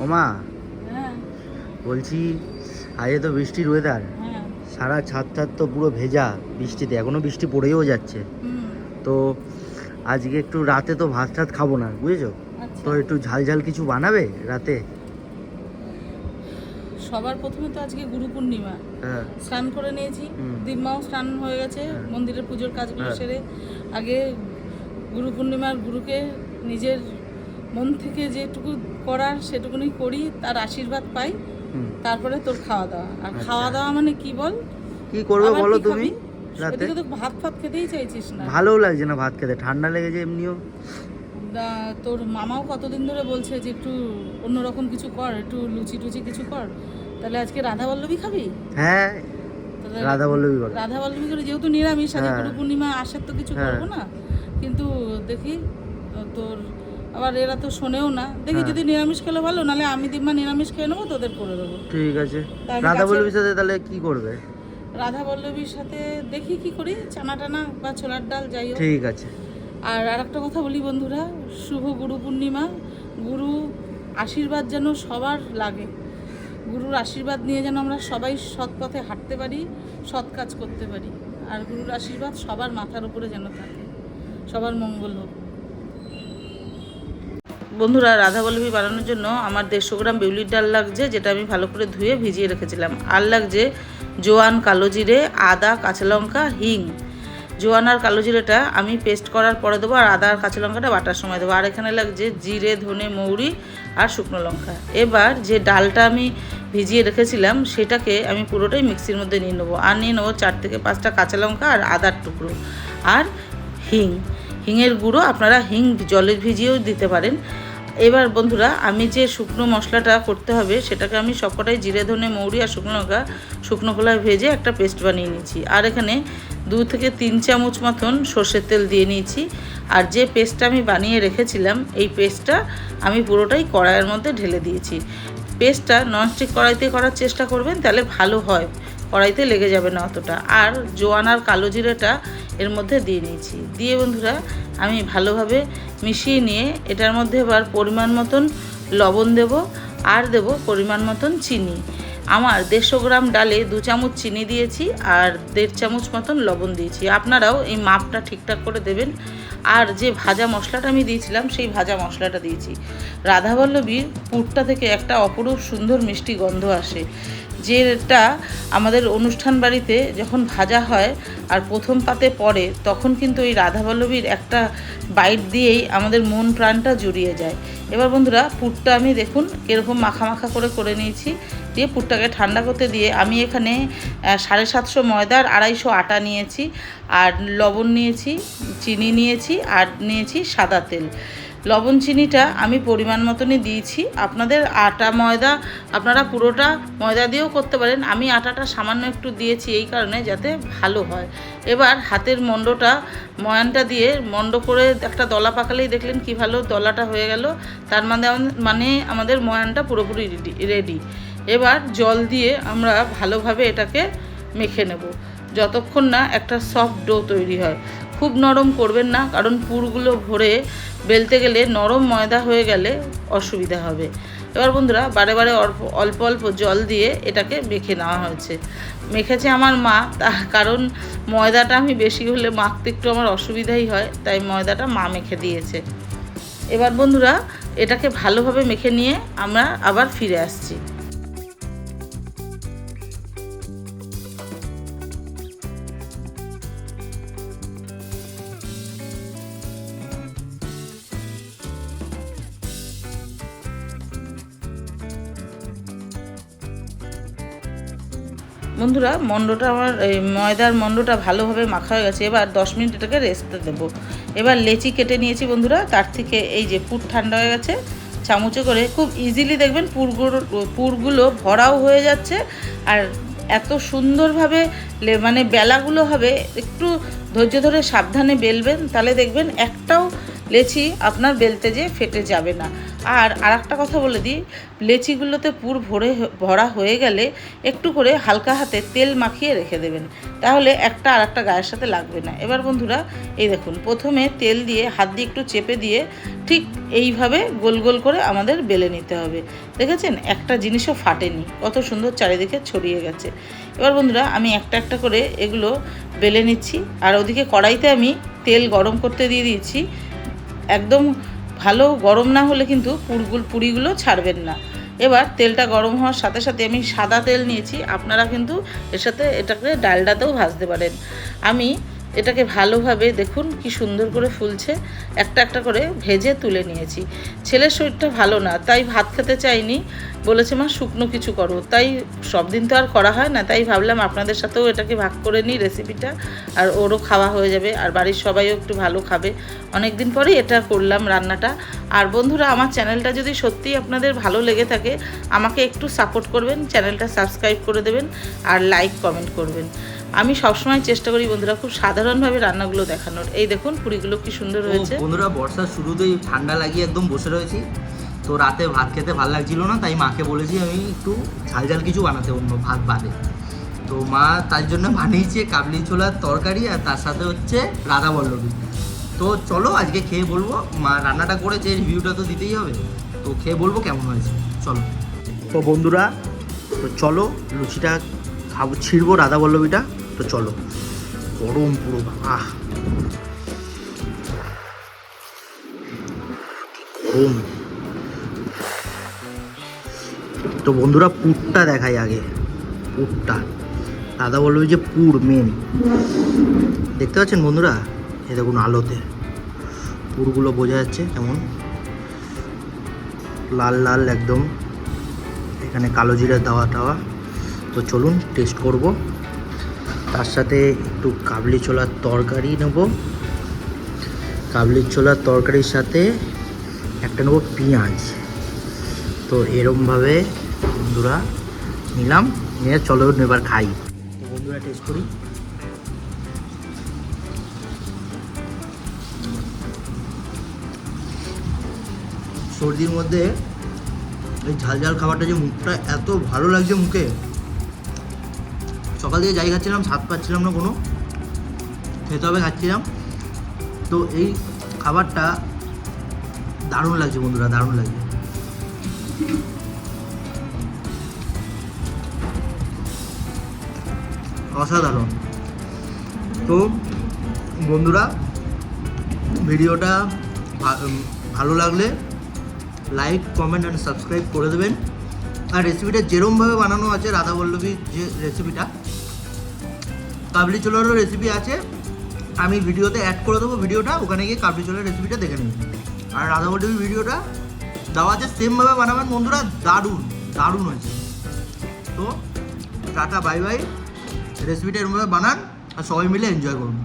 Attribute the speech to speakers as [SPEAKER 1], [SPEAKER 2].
[SPEAKER 1] ওমা
[SPEAKER 2] হ্যাঁ।
[SPEAKER 1] বলছি আজকে তো বৃষ্টির ওয়েদার
[SPEAKER 2] হ্যাঁ।
[SPEAKER 1] সারা ছাদ ছাদ তো পুরো ভেজা বৃষ্টিতে এখনও বৃষ্টি পড়েও যাচ্ছে। তো আজকে একটু রাতে তো ভাত টাত খাব না বুঝেছ?
[SPEAKER 2] আচ্ছা।
[SPEAKER 1] তো একটু ঝাল ঝাল কিছু বানাবে রাতে?
[SPEAKER 2] সবার প্রথমে তো আজকে গুরু পূর্ণিমা।
[SPEAKER 1] হ্যাঁ।
[SPEAKER 2] স্নান করে নিয়েছি।
[SPEAKER 1] হুম।
[SPEAKER 2] দিনমাও স্নান হয়ে গেছে। মন্দিরের পুজোর কাজগুলো। সেরে। আগে গুরু পূর্ণিমার গুরুকে নিজের মন থেকে যেটুকু করার সেটুকুনি করি তার আশীর্বাদ পাই তারপরে তোর খাওয়া দাওয়া। আর
[SPEAKER 1] আচ্ছা।
[SPEAKER 2] খাওয়া দাওয়া মানে কি বল?
[SPEAKER 1] কি করবে বলো তুমি? রাতে?
[SPEAKER 2] তো ভাত ফাত খেতেই চাইছিস না।
[SPEAKER 1] ভালোও লাগছে না ভাত খেতে ঠান্ডা লেগেছে এমনিও।
[SPEAKER 2] তোর মামাও কতদিন ধরে বলছে যে একটু অন্যরকম কিছু কর একটু লুচি টুচি কিছু কর। তাহলে আজকে রাধা বল্লভী খাবি?
[SPEAKER 1] হ্যাঁ রাধা বল্লভী বলো।
[SPEAKER 2] রাধা বল্লভী করে যেহেতু নিরামিষ আজকে
[SPEAKER 1] হ্যাঁ।
[SPEAKER 2] পূর্ণিমা আসার তো কিছু
[SPEAKER 1] হ্যাঁ।
[SPEAKER 2] করব না। কিন্তু দেখি তোর আবার এরা তো শোনেও না। দেখি
[SPEAKER 1] হ্যাঁ।
[SPEAKER 2] যদি নিরামিষ খেলে ভালো নাহলে আমি দিম্মা নিরামিষ খেয়ে নেব তোদের করে দেবো।
[SPEAKER 1] ঠিক আছে। রাধা বল্লভীর সাথে তাহলে কি করবে?
[SPEAKER 2] রাধা বল্লভীর সাথে দেখি কি করি চানা টানা বা ছোলার ডাল যাই হোক।
[SPEAKER 1] ঠিক আছে।
[SPEAKER 2] আর আরেকটা কথা বলি বন্ধুরা শুভ গুরু পূর্ণিমা। গুরু আশীর্বাদ যেন সবার লাগে। গুরুর আশীর্বাদ নিয়ে যেন আমরা সবাই সৎ পথে হাঁটতে পারি সৎ কাজ করতে পারি। আর গুরুর আশীর্বাদ সবার মাথার উপরে যেন থাকে সবার মঙ্গল হোক। বন্ধুরা, রাধা বল্লভী বানানোর জন্য আমার দেড়শো গ্রাম বিউলির ডাল লাগছে, যেটা আমি ভালো করে ধুয়ে ভিজিয়ে রেখেছিলাম। আর লাগছে জোয়ান কালো জিরে, আদা, কাঁচা লঙ্কা, হিং। জোয়ান আর কালো জিরেটা আমি পেস্ট করার পরে দেবো, আর আদা আর কাঁচা লঙ্কাটা বাটার সময় দেবো। আর এখানে লাগছে জিরে, ধনে, মৌরি আর শুকনো লঙ্কা। এবার যে ডালটা আমি ভিজিয়ে রেখেছিলাম, সেটাকে আমি পুরোটাই মিক্সির মধ্যে নিয়ে নেব। আর নিয়ে নেব চার থেকে পাঁচটা কাঁচা লঙ্কা আর আদার টুকরো। আর হিং। হিংয়ের গুঁড়ো আপনারা হিং জলে ভিজিয়েও দিতে পারেন। এবার বন্ধুরা, আমি যে শুকনো মশলাটা করতে হবে, সেটাকে আমি সবকটাই জিরে, ধনে, মৌরি আর শুকনো লঙ্কা, শুকনো কলায় ভেজে একটা পেস্ট বানিয়ে নিয়েছি। আর এখানে দু থেকে তিন চামচ মতন সর্ষের তেল দিয়ে নিয়েছি। আর যে পেস্টটা আমি বানিয়ে রেখেছিলাম, এই পেস্টটা আমি পুরোটাই কড়াইয়ের মধ্যে ঢেলে দিয়েছি। পেস্টটা ননস্টিক কড়াইতে করার চেষ্টা করবেন, তাহলে ভালো হয়। কড়াইতে লেগে যাবে না অতটা। আর জোয়ান আর কালো জিরেটা এর মধ্যে দিয়ে নিয়েছি দিয়ে বন্ধুরা, আমি ভালোভাবে মিশিয়ে নিয়ে এটার মধ্যে এবার পরিমাণ মতন লবণ দেব, আর দেব পরিমাণ মতন চিনি। আমার দেড়শো গ্রাম ডালে দু চামচ চিনি দিয়েছি আর দেড় চামচ মতন লবণ দিয়েছি। আপনারাও এই মাপটা ঠিকঠাক করে দেবেন। আর যে ভাজা মশলাটা আমি দিয়েছিলাম, সেই ভাজা মশলাটা দিয়েছি। রাধাবল্লভীর পুরটা থেকে একটা অপরূপ সুন্দর মিষ্টি গন্ধ আসে, যেটা আমাদের অনুষ্ঠান বাড়িতে যখন ভাজা হয় আর প্রথম পাতে পড়ে, তখন কিন্তু ওই রাধাবল্লভীর একটা বাইট দিয়েই আমাদের মন প্রাণটা জুড়িয়ে যায়। এবার বন্ধুরা, পুরটা আমি দেখুন কীরকম মাখা মাখা করে করে নিয়েছি। দিয়ে পুরটাকে ঠান্ডা করতে দিয়ে আমি এখানে সাড়ে সাতশো ময়দার আড়াইশো আটা নিয়েছি, আর লবণ নিয়েছি, চিনি নিয়েছি, আর নিয়েছি সাদা তেল। লবণ চিনিটা আমি পরিমাণ মতনই দিয়েছি। আপনাদের আটা ময়দা, আপনারা পুরোটা ময়দা দিয়েও করতে পারেন। আমি আটাটা সামান্য একটু দিয়েছি এই কারণে যাতে ভালো হয়। এবার হাতের মণ্ডটা, ময়ানটা দিয়ে মণ্ড করে একটা দলা পাকালেই দেখলেন কি ভালো দলাটা হয়ে গেল। তার মানে মানে আমাদের ময়ানটা পুরোপুরি রেডি। এবার জল দিয়ে আমরা ভালোভাবে এটাকে মেখে নেব। যতক্ষণ না একটা সফট ডো তৈরি হয়। খুব নরম করবেন না, কারণ পুরগুলো ভরে বেলতে গেলে নরম ময়দা হয়ে গেলে অসুবিধা হবে। এবার বন্ধুরা, বারে বারে অল্প অল্প জল দিয়ে এটাকে মেখে নেওয়া হয়েছে। মেখেছে আমার মা তা কারণ ময়দাটা আমি বেশি হলে মাখতে একটু আমার অসুবিধাই হয়, তাই ময়দাটা মা মেখে দিয়েছে। এবার বন্ধুরা, এটাকে ভালোভাবে মেখে নিয়ে আমরা আবার ফিরে আসছি। বন্ধুরা মন্ডটা আমার, এই ময়দার মন্ডটা ভালোভাবে মাখা হয়ে গেছে। এবার দশ মিনিট এটাকে রেস্টে দেবো। এবার লেচি কেটে নিয়েছি বন্ধুরা, তার থেকে এই যে পুর ঠান্ডা হয়ে গেছে, চামচে করে। খুব ইজিলি দেখবেন পুরগুলো পুরগুলো ভরাও হয়ে যাচ্ছে। আর এত সুন্দরভাবে মানে বেলাগুলো হবে, একটু ধৈর্য ধরে সাবধানে বেলবেন, তাহলে দেখবেন একটাও লেচি আপনার বেলতে যে ফেটে যাবে না। আর আরেকটা কথা বলে দিই, লেচিগুলোতে পুর ভরে ভরা হয়ে গেলে একটু করে হালকা হাতে তেল মাখিয়ে রেখে দেবেন। তাহলে একটা আর একটা গায়ের সাথে লাগবে না। এবার বন্ধুরা, এই দেখুন, প্রথমে তেল দিয়ে হাত দিয়ে একটু চেপে দিয়ে ঠিক এইভাবে গোল গোল করে আমাদের বেলে নিতে হবে। দেখেছেন? একটা জিনিসও ফাটেনি। কত সুন্দর চারিদিকে ছড়িয়ে গেছে। এবার বন্ধুরা, আমি একটা একটা করে এগুলো বেলে নিচ্ছি। আর ওদিকে কড়াইতে আমি তেল গরম করতে দিয়ে দিয়েছি। একদম ভালো গরম না হলে কিন্তু পুরগুল পুরিগুলো ছাড়বেন না। এবার তেলটা গরম হওয়ার সাথে সাথে আমি সাদা তেল নিয়েছি। আপনারা কিন্তু এর সাথে এটাকে ডালডাতেও ভাজতে পারেন। আমি এটাকে ভালোভাবে দেখুন কি সুন্দর করে ফুলছে। একটা একটা করে ভেজে তুলে নিয়েছি। ছেলের শরীরটা ভালো না, তাই ভাত খেতে চাইনি। বলেছে, মা, শুকনো কিছু করো। তাই সব দিন তো আর করা হয় না, তাই ভাবলাম আপনাদের সাথেও এটাকে ভাগ করে নিই রেসিপিটা আর ওরও খাওয়া হয়ে যাবে, আর বাড়ির সবাইও একটু ভালো খাবে। অনেক দিন পরেই এটা করলাম রান্নাটা। আর বন্ধুরা, আমার চ্যানেলটা যদি সত্যিই আপনাদের ভালো লেগে থাকে, আমাকে একটু সাপোর্ট করবেন, চ্যানেলটা সাবস্ক্রাইব করে দেবেন, আর লাইক কমেন্ট করবেন। আমি সবসময় চেষ্টা করি বন্ধুরা খুব সাধারণভাবে রান্নাগুলো দেখানোর। এই দেখুন পুরিগুলো কি সুন্দর হয়েছে।
[SPEAKER 3] বন্ধুরা বর্ষার শুরুতেই ঠান্ডা লাগিয়ে একদম বসে রয়েছি। তো রাতে ভাত খেতে ভালো লাগছিল না তাই মাকে বলেছি আমি একটু ঝাল ঝাল কিছু বানাতে অন্য ভাত বাদে। তো মা তার জন্য বানিয়েছে কাবলি ছোলার তরকারি আর তার সাথে হচ্ছে রাধা বল্লভী তো চলো আজকে খেয়ে বলব মা রান্নাটা করেছে রিভিউটা তো দিতেই হবে। তো খেয়ে বলব কেমন হয়েছে চলো।
[SPEAKER 1] তো বন্ধুরা তো চলো লুচিটা খাব ছিড়বো রাধা বল্লবীটা। তো চলো। গরম পুরো, আহ। গরম। তো বন্ধুরা পুরটা দেখাই আগে। পুরটা। দাদা বলবে যে পুর মেন দেখতে পাচ্ছেন বন্ধুরা? এ দেখুন আলোতে। পুরগুলো বোঝা যাচ্ছে কেমন। লাল লাল একদম। এখানে কালো জিরা দেওয়া, টাওয়া। তো চলুন টেস্ট করব। তার সাথে একটু কাবলি ছোলার তরকারি নেব। কাবলি ছোলার তরকারির সাথে একটা নেব পেঁয়াজ। তো এরমভাবে বন্ধুরা নিলাম, নিয়ে চলো এবার খাই। তো বন্ধুরা টেস্ট করি।
[SPEAKER 3] সর্দির মধ্যে এই ঝাল ঝাল খাবারটা যে মুখটা এত ভালো লাগছে মুখে। সকাল থেকে যাই খাচ্ছিলাম স্বাদ পাচ্ছিলাম না কোনো। খেতে হবে, খাচ্ছিলাম। তো এই খাবারটা দারুণ লাগছে বন্ধুরা, দারুণ লাগছে। অসাধারণ। তো বন্ধুরা, ভিডিওটা ভালো লাগলে লাইক, কমেন্ট অ্যান্ড সাবস্ক্রাইব করে দেবেন। আর রেসিপিটা যেরমভাবে বানানো আছে রাধা বল্লভীর যে রেসিপিটা কাবলি চোলারও রেসিপি আছে। আমি ভিডিওতে অ্যাড করে দেবো ভিডিওটা, ওখানে গিয়ে কাবলি চোলার রেসিপিটা দেখে নিন। আর রাধা বল্লভীর ভিডিওটা দেওয়া আছে সেমভাবে বানাবেন বন্ধুরা, দারুণ দারুণ হয়েছে। তো টাটা বাই বাই রেসিপিটা এরমভাবে বানান আর সবাই মিলে এনজয় করুন।